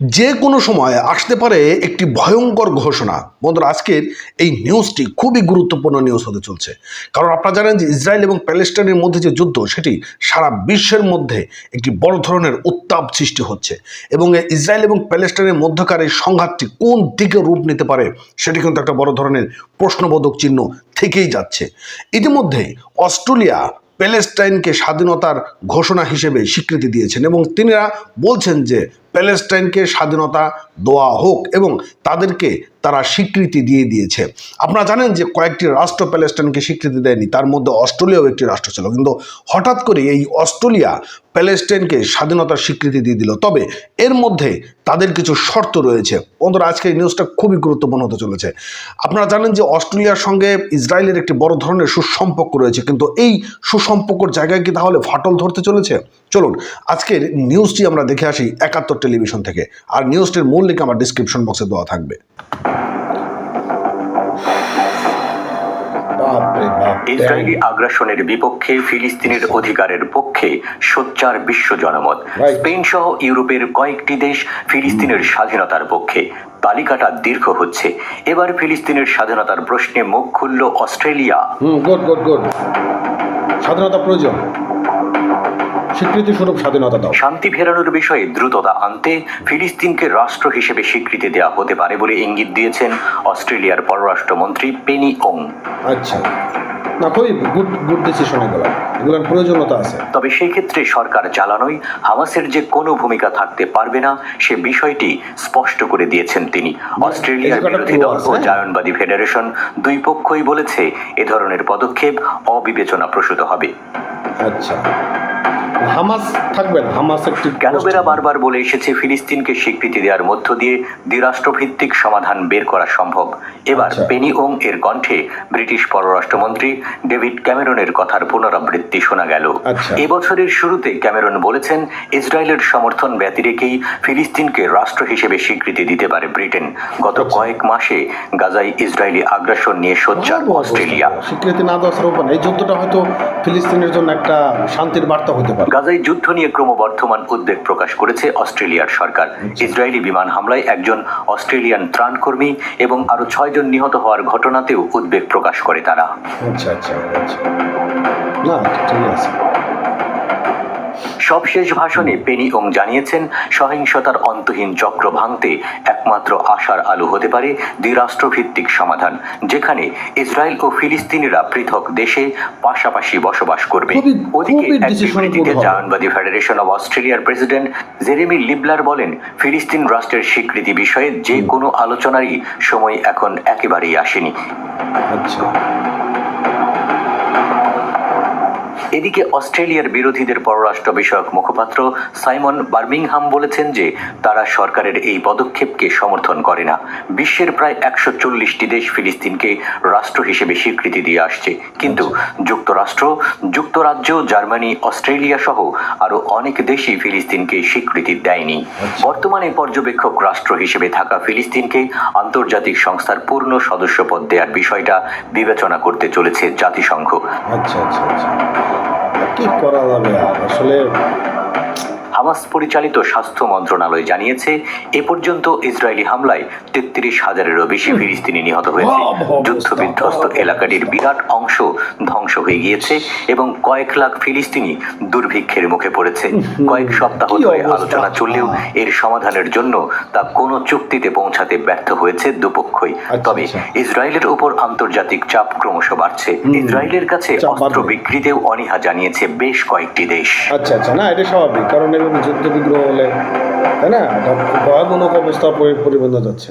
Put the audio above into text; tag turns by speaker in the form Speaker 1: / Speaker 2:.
Speaker 1: যে কোনো সময় আসতে পারে একটি ভয়ঙ্কর ঘোষণা। বন্ধুরা, আজকের এই নিউজটি খুবই গুরুত্বপূর্ণ নিউজ হতে চলছে। কারণ আপনারা জানেন যে ইসরায়েল এবং প্যালেস্টাইনের মধ্যে যে যুদ্ধ, সেটি সারা বিশ্বের মধ্যে একটি বড় ধরনের উত্তাপ সৃষ্টি হচ্ছে। এবং ইসরায়েল এবং প্যালেস্টাইনের মধ্যকার এই সংঘাতটি কোন দিকে রূপ নিতে পারে, সেটি কিন্তু একটা বড় ধরনের প্রশ্নবোধক চিহ্ন থেকেই যাচ্ছে। ইতিমধ্যে অস্ট্রেলিয়া প্যালেস্টাইনকে স্বাধীনতার ঘোষণা হিসেবে স্বীকৃতি দিয়েছেন এবং তিনিরা বলছেন যে প্যালেস্টাইনকে স্বাধীনতা দেওয়া হোক এবং তাদেরকে তারা স্বীকৃতি দিয়ে দিয়েছে। আপনারা জানেন যে কয়েকটি রাষ্ট্র প্যালেস্টাইনকে স্বীকৃতি দেয়নি, তার মধ্যে অস্ট্রেলিয়াও একটি রাষ্ট্র ছিল। কিন্তু হঠাৎ করে এই অস্ট্রেলিয়া প্যালেস্টাইনকে স্বাধীনতার স্বীকৃতি দিয়ে দিল। তবে এর মধ্যে তাদের কিছু শর্ত রয়েছে। বন্ধুরা, আজকে এই নিউজটা খুবই গুরুত্বপূর্ণ হতে চলেছে। আপনারা জানেন যে অস্ট্রেলিয়ার সঙ্গে ইসরায়েলের একটি বড় ধরনের সুসম্পর্ক রয়েছে। কিন্তু এই সুসম্পর্কর জায়গায় কি তাহলে ফাটল ধরতে চলেছে? চলুন আজকের নিউজটি আমরা দেখে আসি একাত্তর টেলিভিশন থেকে। আর নিউজটির মূল লিঙ্ক আমার ডিসক্রিপশন বক্সে দেওয়া থাকবে।
Speaker 2: ইসরায়েলি আগ্রাসনের বিপক্ষে ফিলিস্তিনের অধিকারের পক্ষে সোচ্চার বিশ্ব জনমত। স্পেন সহ ইউরোপের কয়েকটি দেশ ফিলিস্তিনের স্বাধীনতার পক্ষে। তালিকাটা দীর্ঘ হচ্ছে। এবার ফিলিস্তিনের স্বাধীনতার প্রশ্নে মুখ খুলল Australia.
Speaker 1: Hmm good good good স্বাধীনতা প্রয়োজন। স্বীকৃতি স্বরূপ স্বাধীনতা দাও।
Speaker 2: শান্তি ফেরানোর বিষয়ে দ্রুততা আনতে ফিলিস্তিনকে রাষ্ট্র হিসেবে স্বীকৃতি দেওয়া হতে পারে বলে ইঙ্গিত দিয়েছেন অস্ট্রেলিয়ার পররাষ্ট্রমন্ত্রী পেনি ওং।
Speaker 1: আচ্ছা। না খুবই গুড গুড ডিসিশন এগুলো। এগুলোর প্রয়োজনীয়তা আছে।
Speaker 2: তবে সেই ক্ষেত্রে সরকার চালানোয় হামাসের যে কোনো ভূমিকা থাকতে পারবে না সে বিষয়টি স্পষ্ট করে দিয়েছেন তিনি। অস্ট্রেলিয়ার বিরোধী দল ও জায়নবাদী ফেডারেশন দুই পক্ষই বলেছে এ ধরনের পদক্ষেপ অবিবেচনা প্রসূত হবে।
Speaker 1: আচ্ছা। হামাস থাকবে না হামাস একটি
Speaker 2: ক্যালোবেরা বারবার বলে এসেছে ফিলিস্তিনকে স্বীকৃতি দেওয়ার মধ্য দিয়ে দ্বিরাষ্ট্রভিত্তিক সমাধান বের করা সম্ভব এবার
Speaker 1: আচ্ছা।
Speaker 2: পেনি ওং এর কণ্ঠে ব্রিটিশ পররাষ্ট্রমন্ত্রী ডেভিড ক্যামেরনের কথার পুনরাবৃত্তি শোনা গেল
Speaker 1: আচ্ছা।
Speaker 2: এবছরের শুরুতে ক্যামেরন বলেছেন ইসরায়েলের সমর্থন ব্যতি রেখেই ফিলিস্তিনকে রাষ্ট্র হিসেবে স্বীকৃতি দিতে পারে ব্রিটেন গত
Speaker 1: আচ্ছা।
Speaker 2: কয়েক মাসে গাজায় ইসরায়েলি আগ্রাসন নিয়ে সোচ্চার অস্ট্রেলিয়া।
Speaker 1: স্বীকৃতি না দেওয়া ছাড়া এই যুদ্ধটা হয়তো ফিলিস্তিনের জন্য একটা শান্তির বার্তা হতে পারে
Speaker 2: গাজায় যুদ্ধ নিয়ে ক্রমবর্ধমান উদ্বেগ প্রকাশ করেছে অস্ট্রেলিয়ার সরকার। ইসরায়েলি বিমান হামলায় একজন অস্ট্রেলিয়ান ত্রাণকর্মী এবং আরও ছয়জন নিহত হওয়ার ঘটনাতেও উদ্বেগ প্রকাশ করে তারা।
Speaker 1: আচ্ছা আচ্ছা আচ্ছা। না ঠিক আছে।
Speaker 2: সবশেষ ভাষণে পেনি ওং জানিয়েছেন সহিংসতার অন্তহীন চক্র ভাঙতে একমাত্র আশার আলো হতে পারে দ্বিরাষ্ট্রভিত্তিক সমাধান যেখানে ইসরায়েল ও ফিলিস্তিনিরা পৃথক দেশে পাশাপাশি বসবাস করবে। ওদিকে এক বিবৃতিতে জায়নবাদী ফেডারেশন অব অস্ট্রেলিয়ার প্রেসিডেন্ট জেরেমি লিবলার বলেন ফিলিস্তিন রাষ্ট্রের স্বীকৃতি বিষয়ে যে কোনো আলোচনারই সময় এখন একেবারেই আসেনি।
Speaker 1: আচ্ছা।
Speaker 2: এদিকে অস্ট্রেলিয়ার বিরোধীদের পররাষ্ট্র বিষয়ক মুখপাত্র সাইমন বার্মিংহাম বলেছেন যে তারা সরকারের এই পদক্ষেপকে সমর্থন করে না। বিশ্বের প্রায় একশো চল্লিশটি দেশ ফিলিস্তিনকে রাষ্ট্র হিসেবে স্বীকৃতি দিয়ে আসছে। কিন্তু যুক্তরাষ্ট্র যুক্তরাজ্য জার্মানি অস্ট্রেলিয়া সহ আরও অনেক দেশই ফিলিস্তিনকে স্বীকৃতি দেয়নি। বর্তমানে পর্যবেক্ষক রাষ্ট্র হিসেবে থাকা ফিলিস্তিনকে আন্তর্জাতিক সংস্থার পূর্ণ সদস্যপদ দেওয়ার বিষয়টা বিবেচনা করতে চলেছে জাতিসংঘ।
Speaker 1: আচ্ছা আচ্ছা আচ্ছা। কি করা যাবে? আসলে
Speaker 2: হামাস পরিচালিত স্বাস্থ্য মন্ত্রণালয় জানিয়েছে এ পর্যন্ত ইসরায়েলি হামলায় তেত্রিশ হাজারেরও বেশি ফিলিস্তিনি নিহত হয়েছে।
Speaker 1: ভয়াবহ অবস্থা,
Speaker 2: যুদ্ধ বিধ্বস্ত এলাকাটির বিরাট অংশ ধ্বংস হয়ে গিয়েছে এবং কয়েক লাখ ফিলিস্তিনি দুর্ভিক্ষের মুখে পড়েছে। কয়েক সপ্তাহ ধরে আলোচনা চললেও এর সমাধানের জন্য তা কোনো চুক্তিতে পৌঁছাতে ব্যর্থ হয়েছে দুপক্ষই।
Speaker 1: আচ্ছা,
Speaker 2: তবে
Speaker 1: আচ্ছা।
Speaker 2: ইসরায়েলের উপর আন্তর্জাতিক চাপ ক্রমশ বাড়ছে। ইসরায়েলের কাছে অস্ত্র বিক্রিতেও অনীহা জানিয়েছে বেশ কয়েকটি দেশ।
Speaker 1: আচ্ছা আচ্ছা। না এটা স্বাভাবিক। কারণ যুদ্ধ বিগ্রহ হলে তাই না? ভয়াবহ অবস্থা পরিপূর্ণ যাচ্ছে